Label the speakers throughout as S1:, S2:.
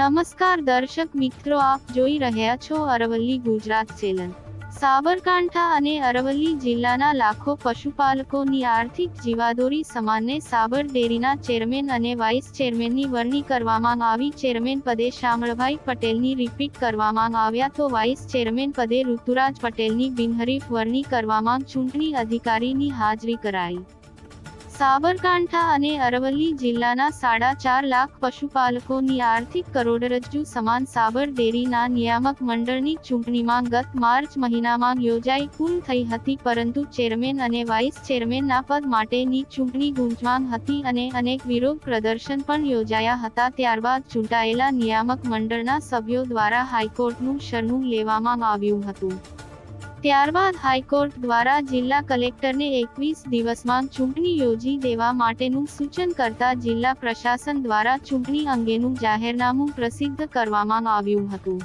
S1: નમસ્કાર દર્શક મિત્રો, આપ જોઈ રહ્યા છો અરવલ્લી ગુજરાત ચેનલ. સાબરકાંઠા અને અરવલ્લી જિલ્લાના લાખો પશુપાલકોની આર્થિક જીવાદોરી સમાનને સાબર ડેરીના ચેરમેન અને વાઇસ ચેરમેનની વરણી કરવામાં આવી. ચેરમેન પદે શામળભાઈ પટેલની રિપીટ કરવામાં આવ્યા તો વાઇસ ચેરમેન પદે ઋતુરાજ પટેલની બિનહરીફ વરણી કરવામાં ચૂંટણી અધિકારીની હાજરી કરાઈ. સાબરકાંઠા અને અરવલ્લી જિલ્લાના સાડા ચાર લાખ પશુપાલકોની આર્થિક કરોડરજ્જુ સમાન સાબર ડેરીના નિયામક મંડળની ચૂંટણીમાં ગત માર્ચ મહિનામાં યોજાઈ કુલ થઈ હતી, પરંતુ ચેરમેન અને વાઇસ ચેરમેનના પદ માટેની ચૂંટણી ગુંજવાન હતી અને અનેક વિરોધ પ્રદર્શન પણ યોજાયા હતા. ત્યારબાદ ચૂંટાયેલા નિયામક મંડળના સભ્યો દ્વારા હાઈકોર્ટનું શરણું લેવામાં આવ્યું હતું. ત્યારબાદ હાઈકોર્ટ દ્વારા જિલ્લા કલેક્ટરને એકવીસ દિવસમાં ચૂંટણી યોજી દેવા માટેનું સૂચન કરતા જિલ્લા પ્રશાસન દ્વારા ચૂંટણી અંગેનું જાહેરનામું પ્રસિદ્ધ કરવામાં આવ્યું હતું.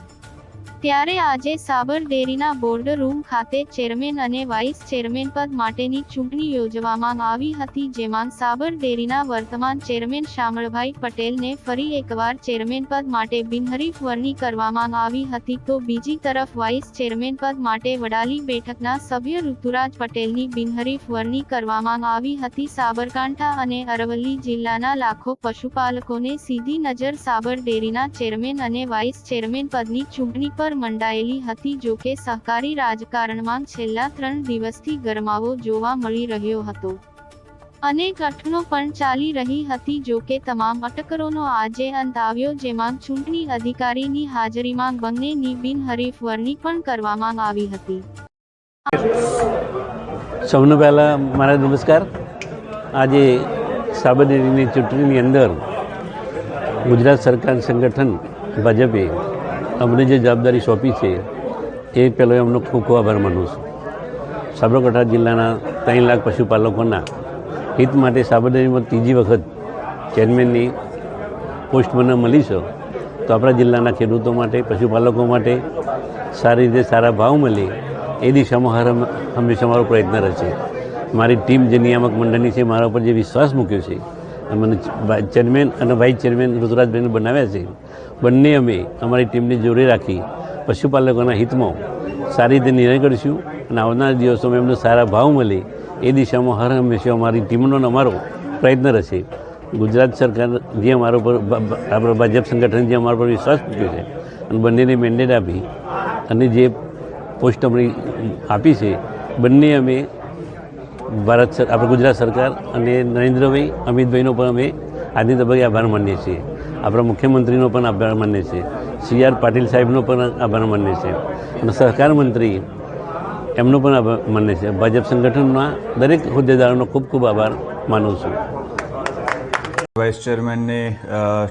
S1: ત્યારે આજે સાબર ડેરીના બોર્ડ રૂમ ખાતે ચેરમેન અને વાઇસ ચેરમેન પદ માટેની ચૂંટણી યોજવામાં આવી હતી, જેમાં સાબર ડેરીના વર્તમાન ચેરમેન શામળભાઈ પટેલને ફરી એકવાર ચેરમેન પદ માટે બિનહરીફ વરણી કરવામાં આવી હતી. તો બીજી તરફ વાઇસ ચેરમેન પદ માટે વડાલી બેઠકના સભ્ય ઋતુરાજ પટેલની બિનહરીફ વરણી કરવામાં આવી હતી. સાબરકાંઠા અને અરવલ્લી જિલ્લાના લાખો પશુપાલકોને સીધી નજર સાબર ડેરીના ચેરમેન અને વાઇસ ચેરમેન પદની ચૂંટણી પર મંડાયેલી હતી જો કે સહકારી રાજકારણમાં છેલ્લા ત્રણ દિવસથી ગરમાવો જોવા મળી રહ્યો હતો. અનેક અટકણો પણ ચાલી રહી હતી જો કે તમામ અટકરોનો આજે અંત આવ્યો જેમાં ચૂંટણી અધિકારીની હાજરીમાં બંનેની બિનહરીફ વરણી પણ કરવામાં આવી હતી.
S2: સૌને પહેલાં મારા નમસ્કાર. આજે સાબરડેરીની ચૂંટણીની અંદર ગુજરાત સરકાર સંગઠન ભાજપે અમને જે જવાબદારી સોંપી છે, એ પહેલો એમનો ખૂબ ખૂબ આભાર માનું છું. સાબરકાંઠા જિલ્લાના ત્રણ લાખ પશુપાલકોના હિત માટે સાબરડેરીમાં ત્રીજી વખત ચેરમેનની પોસ્ટ મને મળી છે, તો આપણા જિલ્લાના ખેડૂતો માટે, પશુપાલકો માટે સારી રીતે સારા ભાવ મળે, એ દિશામાં હંમેશા મારો પ્રયત્ન રહેશે. મારી ટીમ જે નિયામક મંડળની છે, મારા ઉપર જે વિશ્વાસ મૂક્યો છે મને ચેરમેન અને વાઇસ ચેરમેન ઋતુરાજભાઈને બનાવ્યા છે. બંને અમે અમારી ટીમને જોડે રાખી પશુપાલકોના હિતમાં સારી રીતે નિર્ણય કરીશું અને આવનારા દિવસોમાં એમને સારા ભાવ મળે એ દિશામાં હર હંમેશા અમારી ટીમનો અમારો પ્રયત્ન રહેશે. ગુજરાત સરકાર જે અમારા ભ- ભ- ભાજપ સંગઠન જે અમારા પર વિશ્વાસ મૂક્યો છે અને બંનેને મેન્ડેટ આપી અને જે પોસ્ટ અમને આપી છે, બંને અમે ભારત આપણે ગુજરાત સરકાર અને નરેન્દ્રભાઈ, અમિતભાઈનો પણ અમે આજની તબક્કે આભાર માનીએ છીએ. આપણા મુખ્યમંત્રીનો પણ આભાર માનીએ છીએ. સી આર પાટીલ સાહેબનો પણ આભાર માનીએ છીએ. અને સહકાર મંત્રી એમનો પણ આભાર માનીએ છીએ. ભાજપ સંગઠનના દરેક હોદ્દેદારોનો ખૂબ ખૂબ આભાર માનું છું.
S3: વાઇસ ચેરમેનની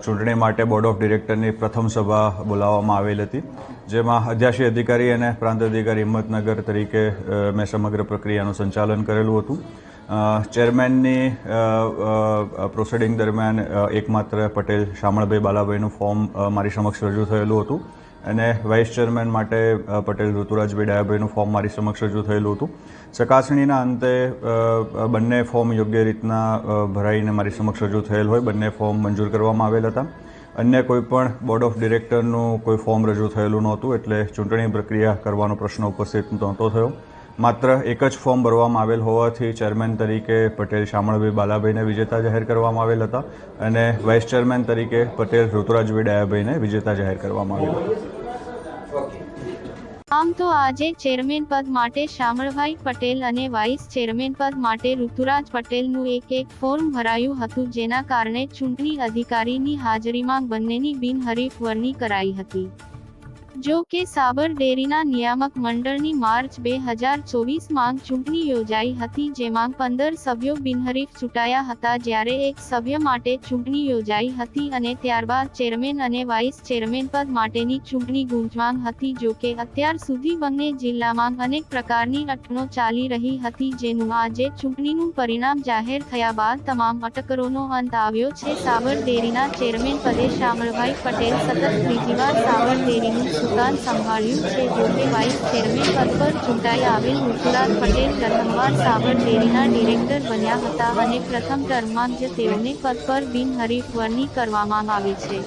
S3: ચૂંટણી માટે બોર્ડ ઓફ ડિરેક્ટરની પ્રથમ સભા બોલાવવામાં આવેલ હતી, જેમાં અધ્યાશી અધિકારી અને પ્રાંત અધિકારી હિંમતનગર તરીકે મેં સમગ્ર પ્રક્રિયાનું સંચાલન કરેલું હતું. ચેરમેનની પ્રોસિડિંગ દરમિયાન એકમાત્ર પટેલ શામળભાઈ બાલાભાઈનું ફોર્મ મારી સમક્ષ રજૂ થયેલું હતું. અને વાઇસ ચેરમેન માટે પટેલ ઋતુરાજભાઈ ડાયાભાઈનું ફોર્મ મારી સમક્ષ રજૂ થયેલું હતું. ચકાસણીના અંતે બંને ફોર્મ યોગ્ય રીતના ભરાઈને મારી સમક્ષ રજૂ થયેલ હોય. બંને ફોર્મ મંજૂર કરવામાં આવેલ હતા. અન્ય કોઈ પણ બોર્ડ ઓફ ડિરેક્ટરનું કોઈ ફોર્મ રજૂ થયેલું નહોતું, એટલે ચૂંટણી પ્રક્રિયા કરવાનો પ્રશ્ન ઉપસ્થિત નહોતો થયો. માત્ર એક જ ફોર્મ ભરવામાં આવેલ હોવાથી ચેરમેન તરીકે પટેલ શામળભાઈ બાલાભાઈને વિજેતા જાહેર કરવામાં આવેલ હતા અને વાઇસ ચેરમેન તરીકે પટેલ ઋતુરાજભાઈ ડાયાભાઈને વિજેતા જાહેર કરવામાં આવેલ હતા.
S1: આમ તો આજે ચેરમેન પદ માટે શામળભાઈ પટેલ અને વાઇસ ચેરમેન પદ માટે ઋતુરાજ પટેલનું એક એક ફોર્મ ભરાયું હતું, જેના કારણે ચૂંટણી અધિકારીની હાજરીમાં બંનેની બિનહરીફ વરણી કરાઈ હતી. જો કે સાબર ડેરીના નિયામક મંડળની માર્ચ બે હજાર ચોવીસમાં ચૂંટણી યોજાઈ હતી, જેમાં પંદર સભ્યો બિનહરીફ ચૂંટાયા હતા. જ્યારે એક સભ્ય માટે ચૂંટણી યોજાઈ હતી અને ત્યારબાદ ચેરમેન અને વાઇસ ચેરમેન પદ માટેની ચૂંટણી ગુંજવાન હતી, જો કે અત્યાર સુધી બંને જિલ્લામાં અનેક પ્રકારની અટકણો ચાલી રહી હતી, જેનું આજે ચૂંટણીનું પરિણામ જાહેર થયા બાદ તમામ અટકરોનો અંત આવ્યો છે. સાબર ડેરીના ચેરમેન પદે શામળભાઈ પટેલ સતત ત્રીજી વાર સાબર ડેરીનું સુકાન સંભાળ્યું છે. જો કે વાઇસ ચેરમેન પદ પર ચૂંટાઈ આવેલ ઋતુરાજ પટેલ પ્રથમવાર સાબર ડેરીના ડિરેક્ટર બન્યા હતા અને પ્રથમ ટર્મમાં જ તેઓને પદ પર બિનહરીફ વરણી કરવામાં આવી છે.